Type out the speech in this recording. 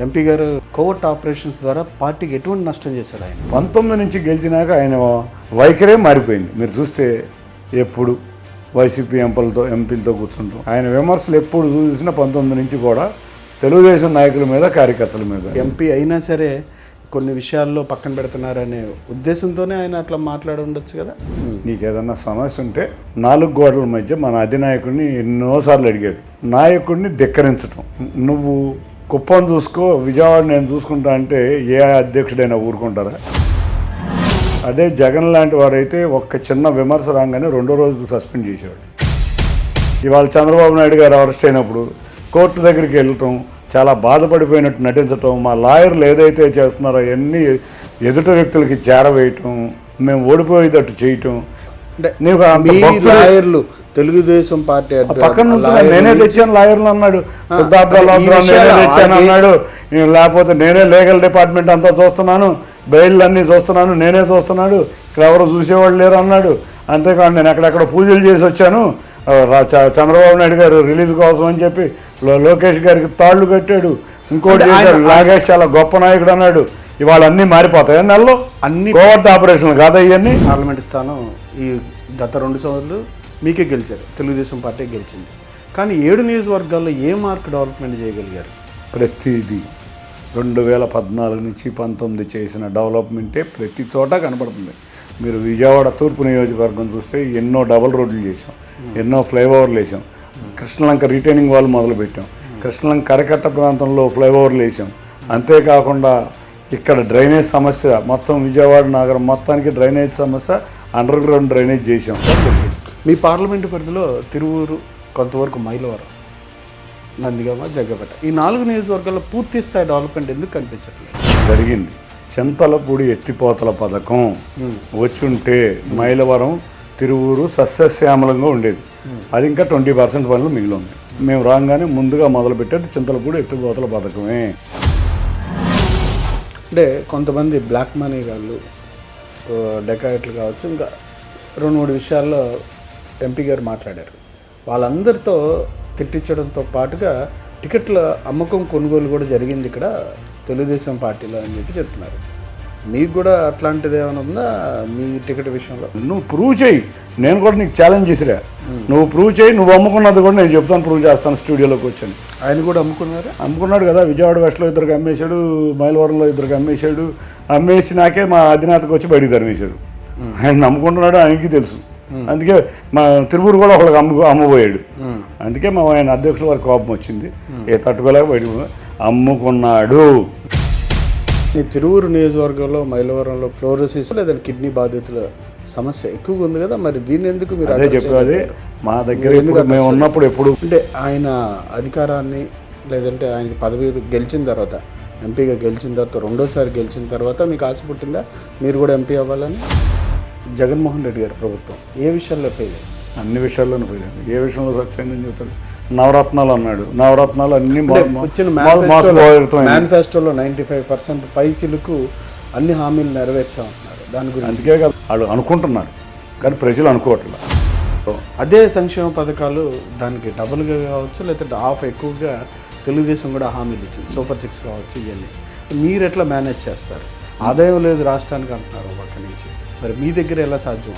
MP గారు covert operations ద్వారా పార్టీకి ఎటువంటి నష్టం చేశాడు ఆయన? పంతొమ్మిది నుంచి గెలిచినాక ఆయన వైఖరే మారిపోయింది. మీరు చూస్తే ఎప్పుడు వైసీపీ ఎంపీలతో ఎంపీలతో కూర్చుంటాం. ఆయన విమర్శలు ఎప్పుడు చూసినా పంతొమ్మిది నుంచి కూడా తెలుగుదేశం నాయకుల మీద కార్యకర్తల మీద. ఎంపీ అయినా సరే కొన్ని విషయాల్లో పక్కన పెడుతున్నారనే ఉద్దేశంతోనే ఆయన అట్లా మాట్లాడి ఉండొచ్చు కదా? నీకు ఏదన్నా సమస్య ఉంటే నాలుగు గోడల మధ్య మన అధినాయకుడిని ఎన్నోసార్లు అడిగాడు. నాయకుడిని ధిక్కరించటం. నువ్వు కుప్పం చూసుకో విజయవాడ నేను చూసుకుంటా అంటే ఏ అధ్యక్షుడైనా ఊరుకుంటారా? అదే జగన్ లాంటి వారైతే ఒక్క చిన్న విమర్శ రాగానే రెండో రోజు సస్పెండ్ చేసేవాడు. ఇవాళ చంద్రబాబు నాయుడు గారు అరెస్ట్ అయినప్పుడు కోర్టు దగ్గరికి వెళ్ళటం చాలా బాధపడిపోయినట్టు నటించటం మా లాయర్లు ఏదైతే చేస్తున్నారో అవన్నీ ఎదుట వ్యక్తులకి చేరవేయటం మేము ఓడిపోయేటట్టు చేయటం. అంటే లాయర్లు తెలుగుదేశం పార్టీ పక్కన నేనే తెచ్చాను లాయర్లు అన్నాడు. నేనే తెచ్చాను అన్నాడు. నేను లేకపోతే నేనే లీగల్ డిపార్ట్మెంట్ అంతా చూస్తున్నాను బెయిల్ అన్నీ చూస్తున్నాను నేనే చూస్తున్నాడు. ఇక్కడ ఎవరు చూసేవాళ్ళు లేరు అన్నాడు. అంతేకాదు నేను ఎక్కడెక్కడ పూజలు చేసి వచ్చాను. చంద్రబాబు నాయుడు గారు రిలీజ్ కోసం అని చెప్పి లోకేష్ గారికి తాళ్ళు కట్టాడు. ఇంకోటి చేశాడు నాగేష్ చాలా గొప్ప నాయకుడు అన్నాడు. ఇవాళ అన్నీ మారిపోతాయి నెలలో? అన్ని కోవర్ట్ ఆపరేషన్ కాదా ఇవన్నీ? పార్లమెంట్ స్థానం ఈ గత రెండు సంవత్సరాలు మీకే గెలిచారు. తెలుగుదేశం పార్టీ గెలిచింది. కానీ ఏడు నియోజకవర్గాల్లో ఏ మార్క్ డెవలప్మెంట్ చేయగలిగారు? ప్రతిదీ. రెండు వేల పద్నాలుగు నుంచి పంతొమ్మిది చేసిన డెవలప్మెంటే ప్రతి చోట కనపడుతుంది. మీరు విజయవాడ తూర్పు నియోజకవర్గం చూస్తే ఎన్నో డబల్ రోడ్లు చేసాం ఎన్నో ఫ్లైఓవర్లు వేసాం కృష్ణలంక రిటైనింగ్ వాల్ మొదలుపెట్టాం. కృష్ణలంక కరకట్ట ప్రాంతంలో ఫ్లైఓవర్లు వేసాం అంతేకాకుండా ఇక్కడ డ్రైనేజ్ సమస్య మొత్తం విజయవాడ నగరం మొత్తానికి డ్రైనేజ్ సమస్య అండర్ గ్రౌండ్ డ్రైనేజ్ చేసాం మీ పార్లమెంటు పరిధిలో తిరువూరు కొంతవరకు మైలవరం నందిగామ జగ్గపేట. ఈ నాలుగు నియోజకవర్గాల్లో పూర్తి స్థాయి డెవలప్మెంట్ ఎందుకు కనిపించట్లేదు? జరిగింది. చింతలపూడి ఎత్తిపోతల పథకం వచ్చుంటే మైలవరం తిరువూరు సస్యశ్యామలంగా ఉండేది. అది ఇంకా ట్వంటీ పర్సెంట్ పనులు మిగిలి ఉంది మేము రాగానే ముందుగా మొదలుపెట్టేది చింతలపూడి ఎత్తిపోతల పథకమే. అంటే కొంతమంది బ్లాక్ మనీ వాళ్ళు డెకాయిట్లు కావచ్చు ఇంకా రెండు మూడు విషయాల్లో ఎంపీ గారు మాట్లాడారు. వాళ్ళందరితో తిట్టించడంతో పాటుగా టికెట్ల అమ్మకం కొనుగోలు కూడా జరిగింది ఇక్కడ తెలుగుదేశం పార్టీలో అని చెప్పి చెప్తున్నారు. మీకు కూడా అట్లాంటిది ఏమైనా ఉందా మీ టికెట్ విషయంలో? నువ్వు ప్రూవ్ చేయి. నేను కూడా నీకు ఛాలెంజ్ చేసిరా. నువ్వు ప్రూవ్ చేయి నువ్వు అమ్ముకున్నది కూడా నేను చెప్తాను ప్రూవ్ చేస్తాను స్టూడియోలోకి వచ్చాను. ఆయన కూడా అమ్ముకున్నారా? అమ్ముకున్నాడు కదా విజయవాడ వెస్ట్లో ఇద్దరికి అమ్మేశాడు మైలవరంలో ఇద్దరికి అమ్మేశాడు. అమ్మేసి నాకే మా అధినేతకు వచ్చి బయటికి తరిమేశాడు. ఆయన నమ్ముకుంటున్నాడు ఆయనకి తెలుసు. అందుకే మా తిరుపూరు కూడా ఒకళ్ళకి అమ్ము అమ్మబోయాడు. అందుకే మా ఆయన అధ్యక్షుల వారికి కోపం వచ్చింది. ఏ తట్టుకోలేక బయటకు పో- అమ్ముకున్నాడు. ఈ తిరువురు నియోజకవర్గంలో మైలవరంలో ఫ్లోరోసిస్ లేదా కిడ్నీ బాధితుల సమస్య ఎక్కువగా ఉంది కదా మరి దీన్ని ఎందుకు మీరు అదే చేయలేకపోయారు? మా దగ్గర మేము ఉన్నప్పుడు ఎప్పుడు అంటే ఆయన అధికారాన్ని లేదంటే ఆయనకి పదవి గెలిచిన తర్వాత ఎంపీగా గెలిచిన తర్వాత రెండోసారి గెలిచిన తర్వాత మీకు ఆశ పుట్టిందా? మీరు కూడా ఎంపీ అవ్వాలని? జగన్మోహన్ రెడ్డి గారి ప్రభుత్వం ఏ విషయాల్లో ఫెయిల్ అన్ని విషయాల్లోనూ పోయాడు ఏ విషయంలో సక్సెస్ అయిందని చెప్తాడు నవరత్నాలు అన్నాడు. నవరత్నాలు అన్ని. మేనిఫెస్టోలో నైంటీ ఫైవ్ పర్సెంట్ పై చిలుకు అన్ని హామీలు నెరవేర్చామంటున్నారు దాని గురించి. అందుకే కదా వాళ్ళు అనుకుంటున్నారు. కానీ ప్రజలు అనుకోవట్లేదు అదే సంక్షేమ పథకాలు దానికి డబుల్గా కావచ్చు లేదంటే హాఫ్ ఎక్కువగా తెలుగుదేశం కూడా హామీలు ఇచ్చింది. సూపర్ సిక్స్ కావచ్చు ఇవన్నీ. మీరు ఎట్లా మేనేజ్ చేస్తారు? ఆదాయం లేదు రాష్ట్రానికి అంటున్నారు ఒక నుంచి. మరి మీ దగ్గర ఎలా సాధ్యం?